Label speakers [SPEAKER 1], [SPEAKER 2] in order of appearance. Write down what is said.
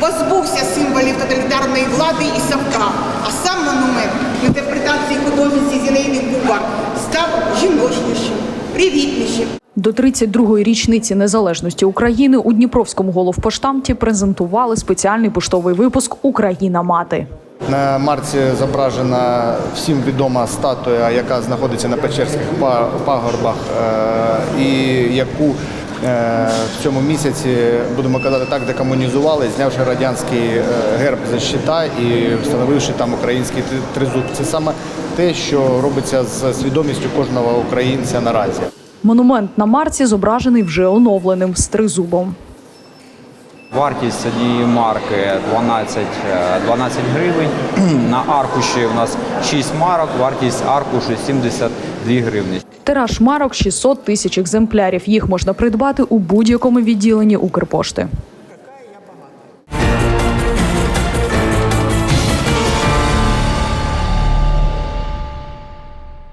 [SPEAKER 1] позбувся символів тоталітарної влади і Савка, а сам монумент в інтерпретації художниці Зінаїди Кубар став жіночнішим, привітнішим.
[SPEAKER 2] До 32-ї річниці незалежності України у Дніпровському головпоштамті презентували спеціальний поштовий випуск Україна мати.
[SPEAKER 3] На марці зображена всім відома статуя, яка знаходиться на Печерських па- пагорбах, е, і яку в цьому місяці, будемо казати так, декомунізували, знявши радянський е, герб за щита і встановивши там український тризуб. Це саме те, що робиться з свідомістю кожного українця наразі.
[SPEAKER 2] Монумент на марці зображений вже оновленим з тризубом.
[SPEAKER 4] Вартість однієї марки 12, е, 12 гривень. На аркуші у нас 6 марок, вартість аркушу 72 гривні.
[SPEAKER 2] Тираж марок 600 тисяч екземплярів. Їх можна придбати у будь-якому відділенні Укрпошти.